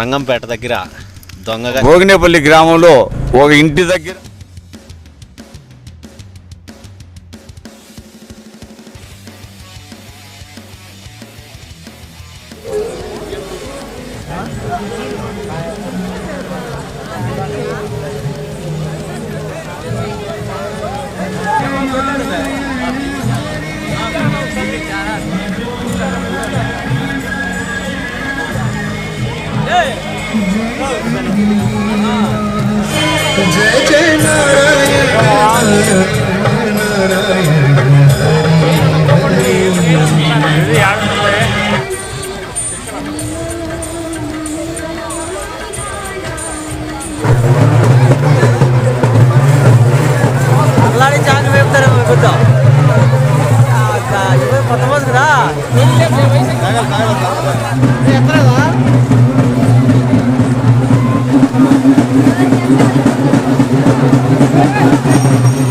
రంగంపేట దగ్గర దొంగగా భోగినేపల్లి గ్రామంలో ఒక ఇంటి దగ్గర जय जय नारायण नारायण எத்தனை పంతొమ్మిది కదా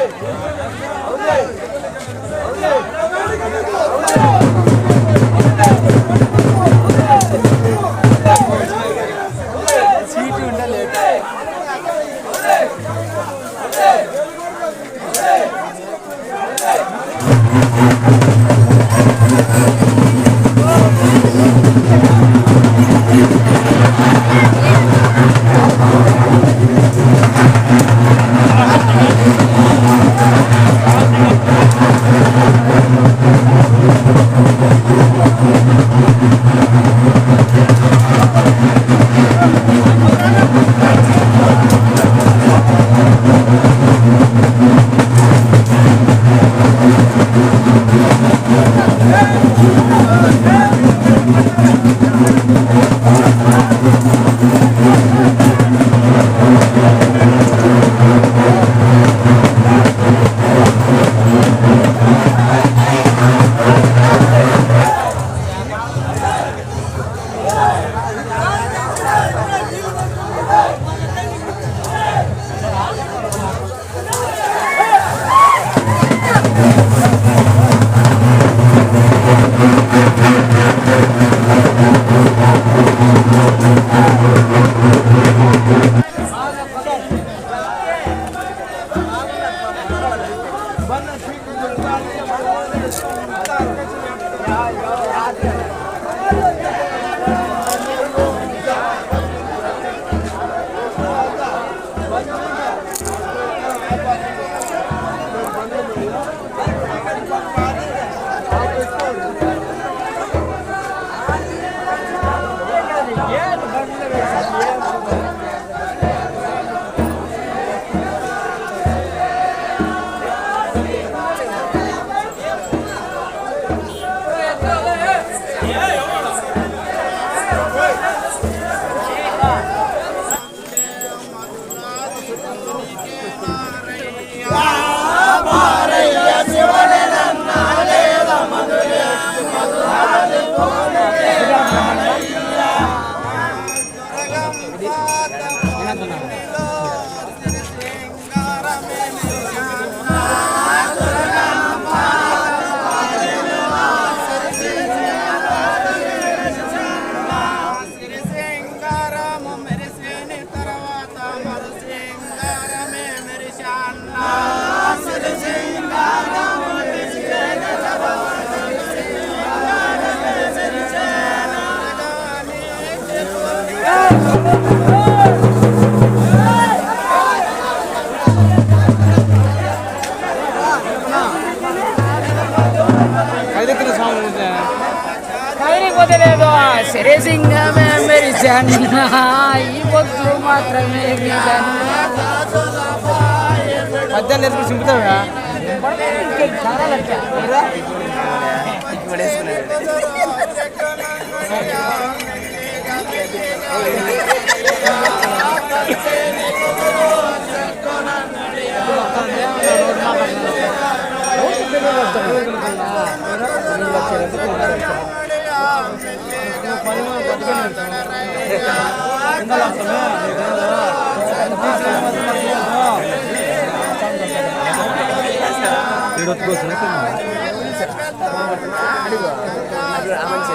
Hey! Amen. మెరిచాన్న ఈ పొద్దు మాత్రమే మధ్యాహ్నం నేర్చుకుని సింపుతావుగా మంచి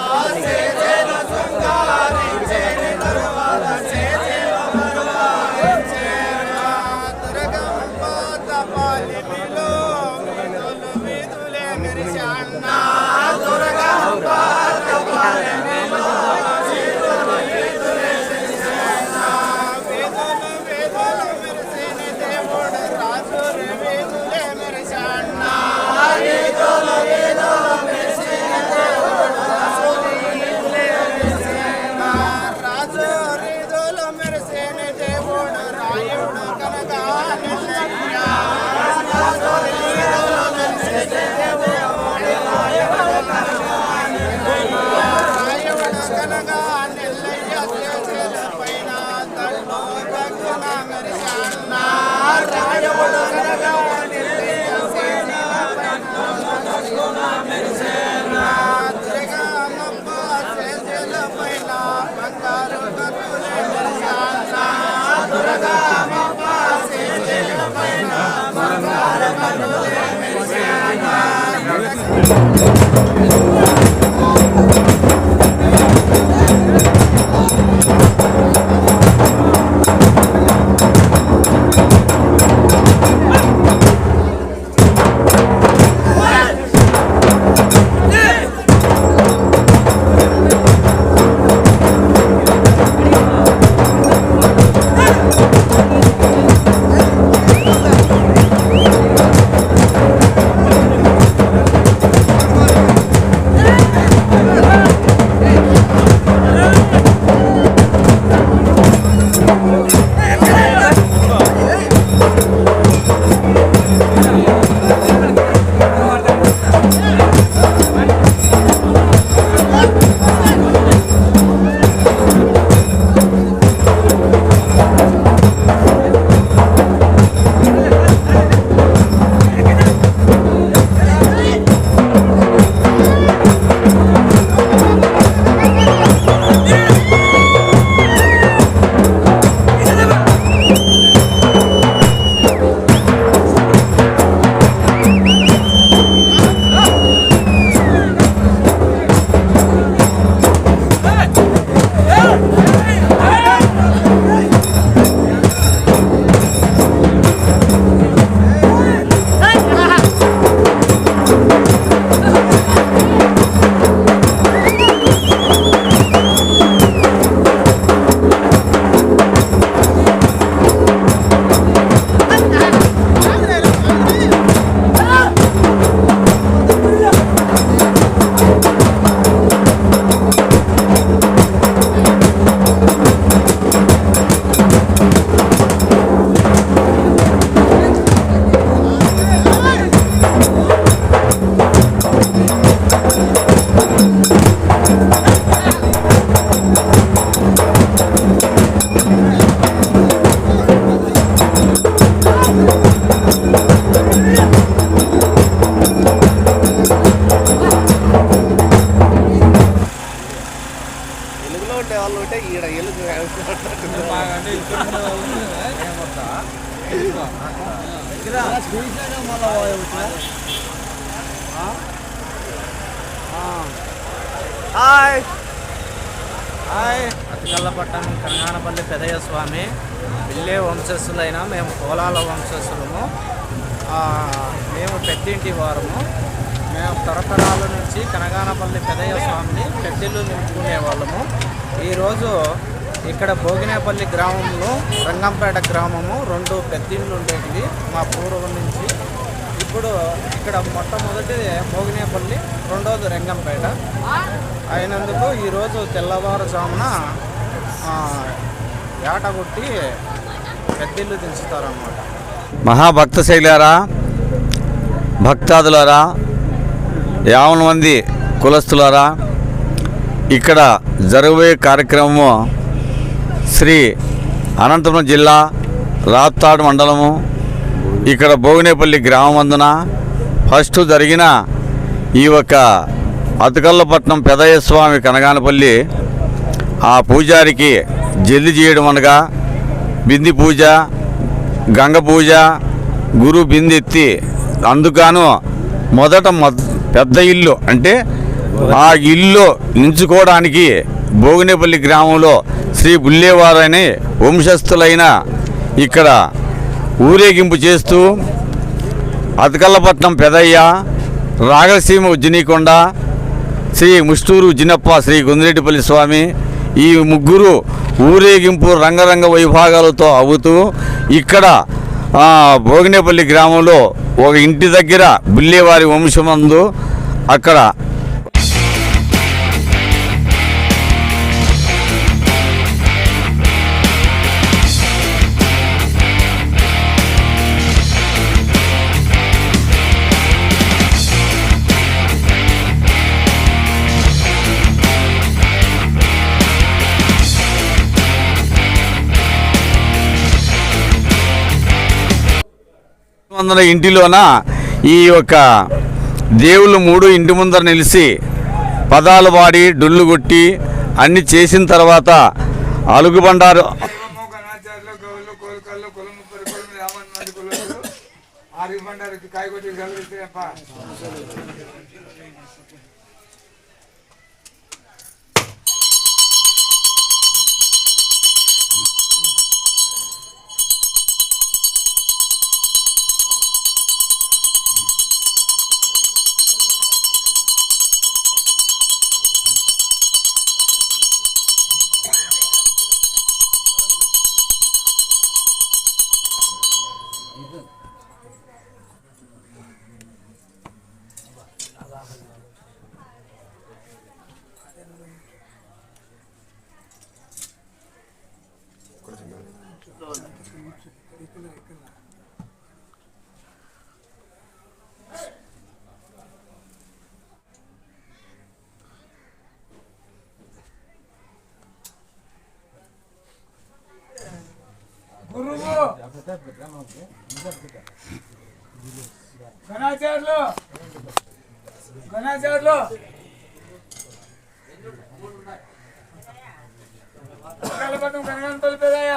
아, 네. స్వామి. విల్లే వంశస్థులైన మేము కోలాల వంశస్థులము. మేము పెద్దింటి వారము. మేము తరతరాల నుంచి కనగానపల్లి పెదయ్య స్వామిని పెద్దలు నిలుపుకునేవాళ్ళము ఈరోజు ఇక్కడ భోగినేపల్లి గ్రామంలో రంగంపేట గ్రామము రెండు పెద్దిళ్ళు ఉండేటివి మా పూర్వం నుంచి. ఇప్పుడు ఇక్కడ మొట్టమొదటిది భోగినేపల్లి రెండోది రంగంపేట. అయినందుకు ఈరోజు తెల్లవారుజామున ఆ, ఏట కొట్టి పెద్దిల్లు దించుతారనమాట మహాభక్త శైలారా భక్తాదులారా యావన మంది కులస్తులారా ఇక్కడ జరగబోయే కార్యక్రమము శ్రీ అనంతపురం జిల్లా రాప్తాడు మండలము ఇక్కడ భోగినేపల్లి గ్రామమందున ఫస్ట్ జరిగిన ఈ యొక్క అతుకల్లపట్నం పెదయ్య స్వామి కనగానపల్లి ఆ పూజారికి జల్ది చేయడం అనగా బింది పూజ గంగ పూజ గురు బింది ఎత్తి అందుకను మొదట పెద్ద ఇల్లు అంటే ఆ ఇల్లు నించుకోవడానికి భోగినేపల్లి గ్రామంలో శ్రీ బుల్లేవారని వంశస్థులైన ఇక్కడ ఊరేగింపు చేస్తూ అతకల్లపట్నం పెదయ్య రాగలసీమ ఉజ్జనీకొండ శ్రీ ముష్టూరు ఉజ్జినప్ప శ్రీ గుందిరెడ్డిపల్లి స్వామి ఈ ముగ్గురు ఊరేగింపు రంగరంగ వైభాగాలతో అవుతూ ఇక్కడ భోగినేపల్లి గ్రామంలో ఒక ఇంటి దగ్గర బుల్లేవారి వంశమందు అక్కడ వందల ఇంటిలోన ఈ యొక్క దేవుళ్ళు మూడు ఇంటి ముందర నిలిచి పదాలు వాడి డొల్లు కొట్టి అన్ని చేసిన తర్వాత అలుగుబండారు గణాచార్యులు గణాచార్యులు! గణాచార్యులు! కలపటం కనగంపల్లి పెదయ్య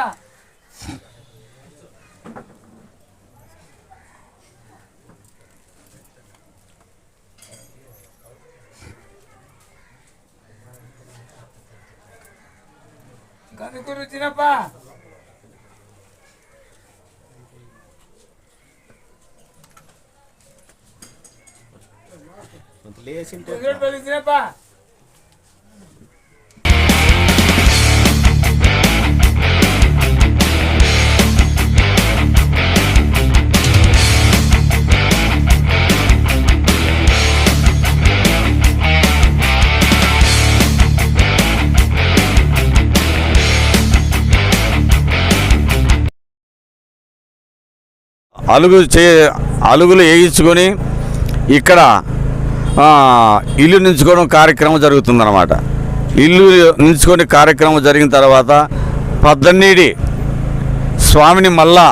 కనుకూరు చిన్నప్ప! లేచింటే అలుగు చే అలుగులు వేయించుకొని ఇక్కడ ఇల్లు నించుకోవడం కార్యక్రమం జరుగుతుందన్నమాట. ఇల్లు నించుకొని కార్యక్రమం జరిగిన తర్వాత పద్దన్నీడి స్వామిని మళ్ళా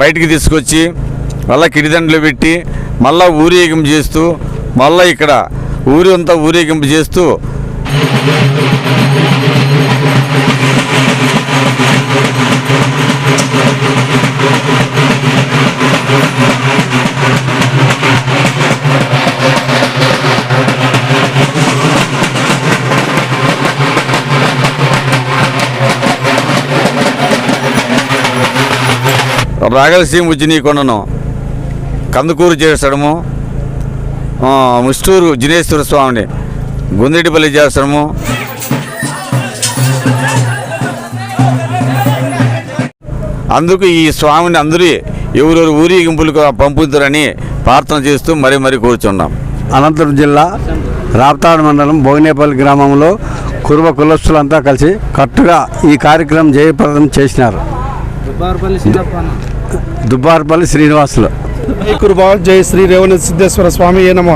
బయటికి తీసుకొచ్చి మళ్ళా కిడిదండలు పెట్టి మళ్ళా ఊరేగింపు చేస్తూ మళ్ళా ఇక్కడ ఊరంతా ఊరేగింపు చేస్తూ రాయలసీమ ఉజ్జినీకొండను కందుకూరు చేసడము ముస్టూరు జినేశ్వర స్వామిని. గుందిరెడ్డిపల్లి చేసడము అందుకు ఈ స్వామిని అందరూ ఎవరెవరు ఊరేగింపులకు పంపుతారని ప్రార్థన చేస్తూ మరీ మరీ కూర్చున్నాం. అనంతపురం జిల్లా రాప్తాడు మండలం భోగినేపల్లి గ్రామంలో కురువ కులస్తులంతా కలిసి కట్టుగా ఈ కార్యక్రమం జయప్రదం చేసినారు. దుబ్బారపల్లి శ్రీనివాసులు. కృపా జై శ్రీ రేవణ సిద్ధేశ్వర స్వామి ఏ నమ.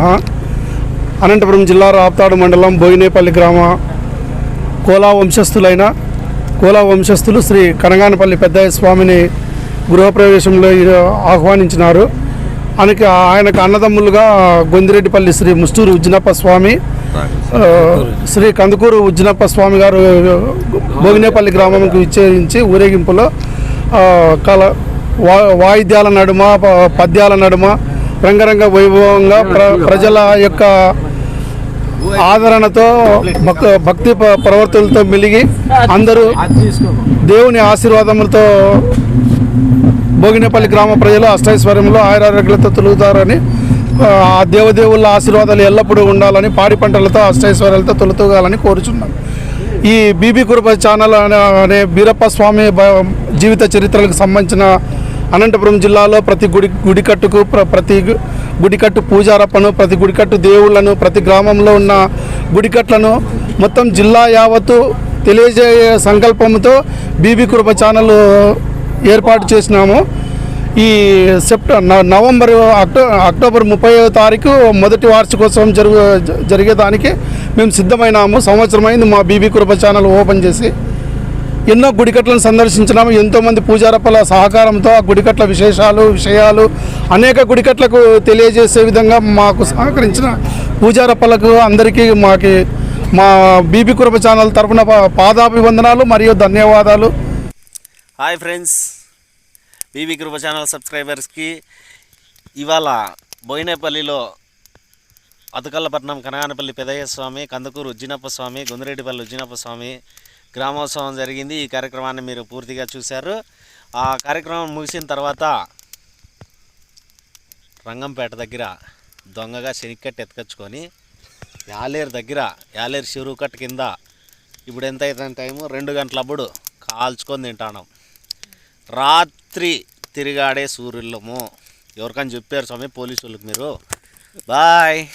అనంతపురం జిల్లా రాప్తాడు మండలం బోయినేపల్లి గ్రామ కోలా వంశస్థులైన కోలా వంశస్థులు శ్రీ కనగానపల్లి పెద్దయ్య స్వామిని గృహప్రవేశంలో ఆహ్వానించినారు. ఆయనకి ఆయనకు అన్నదమ్ములుగా గొందిరెడ్డిపల్లి శ్రీ ముస్తూరు ఉజ్జినప్ప స్వామి శ్రీ కందుకూరు ఉజ్జినప్ప స్వామి గారు భోగినేపల్లి గ్రామంకు ఇచ్చేయించి ఊరేగింపులో వా వాయిద్యాల నడుమ పద్యాల నడుమ రంగరంగ వైభవంగా ప్ర ప్రజల యొక్క ఆదరణతో భక్ భక్తి ప- ప్రవర్తులతో మెలిగి అందరూ దేవుని ఆశీర్వాదములతో భోగినేపల్లి గ్రామ ప్రజలు అష్టైశ్వర్యంలో ఆయురారోగ్యాలతో తొలుగుతారని ఆ దేవదేవుళ్ళ ఆశీర్వాదాలు ఎల్లప్పుడూ ఉండాలని పాడి పంటలతో అష్టైశ్వర్యాలతో తొలుతూగాలని కోరుచున్నాను ఈ బీబీ కురుప ఛానల్ అనే- అనే బీరప్ప స్వామి జీవిత చరిత్రలకు సంబంధించిన అనంతపురం జిల్లాలో ప్రతి గుడి గుడికట్టుకు ప్ర- ప్రతి గుడికట్టు పూజారప్పను ప్రతి గుడికట్టు దేవుళ్ళను ప్రతి గ్రామంలో ఉన్న గుడికట్లను మొత్తం జిల్లా యావత్తు తెలియజేయ సంకల్పంతో బీబీ కృప ఛానల్ ఏర్పాటు చేసినాము. ఈ సెప్ట న- నవంబర్ అక్టో అక్టోబర్ ముప్పై తారీఖు మొదటి వార్షికోత్సవం జరుగు జ- జరిగేదానికి మేము సిద్ధమైనాము. సంవత్సరమైంది మా బీబీ కృప ఛానల్ ఓపెన్ చేసి. ఎన్నో గుడికట్లను సందర్శించినాము. ఎంతోమంది పూజారప్పల సహకారంతో ఆ గుడికట్ల విశేషాలు విషయాలు అనేక గుడికట్లకు తెలియజేసే విధంగా మాకు సహకరించిన పూజారప్పలకు అందరికీ మాకి మా బీబీ కురప ఛానల్ తరఫున పాదాభివందనాలు మరియు ధన్యవాదాలు. Hi friends. BB Krupa channel సబ్స్క్రైబర్స్కి ఇవాళ బోయినేపల్లిలో అతుకల్లపట్నం కనగానపల్లి పెదయ్య స్వామి కందుకూరు ఉజ్జినప్ప స్వామి గుందిరెడ్డిపల్లి ఉజ్జినప్ప స్వామి గ్రామోత్సవం జరిగింది. ఈ కార్యక్రమాన్ని మీరు పూర్తిగా చూశారు. ఆ కార్యక్రమం ముగిసిన తర్వాత రంగంపేట దగ్గర దొంగగా శనిక్కట్టు ఎత్తుకొచ్చుకొని యాలేరు దగ్గర యాలేరు చెరువు కింద ఇప్పుడు ఎంత అవుతుంది టైము? రెండు గంటలప్పుడు కాల్చుకొని తింటాను. రాత్రి తిరిగాడే సూర్యులము ఎవరికని చెప్పారు స్వామి? పోలీసు వాళ్ళకి మీరు. బాయ్.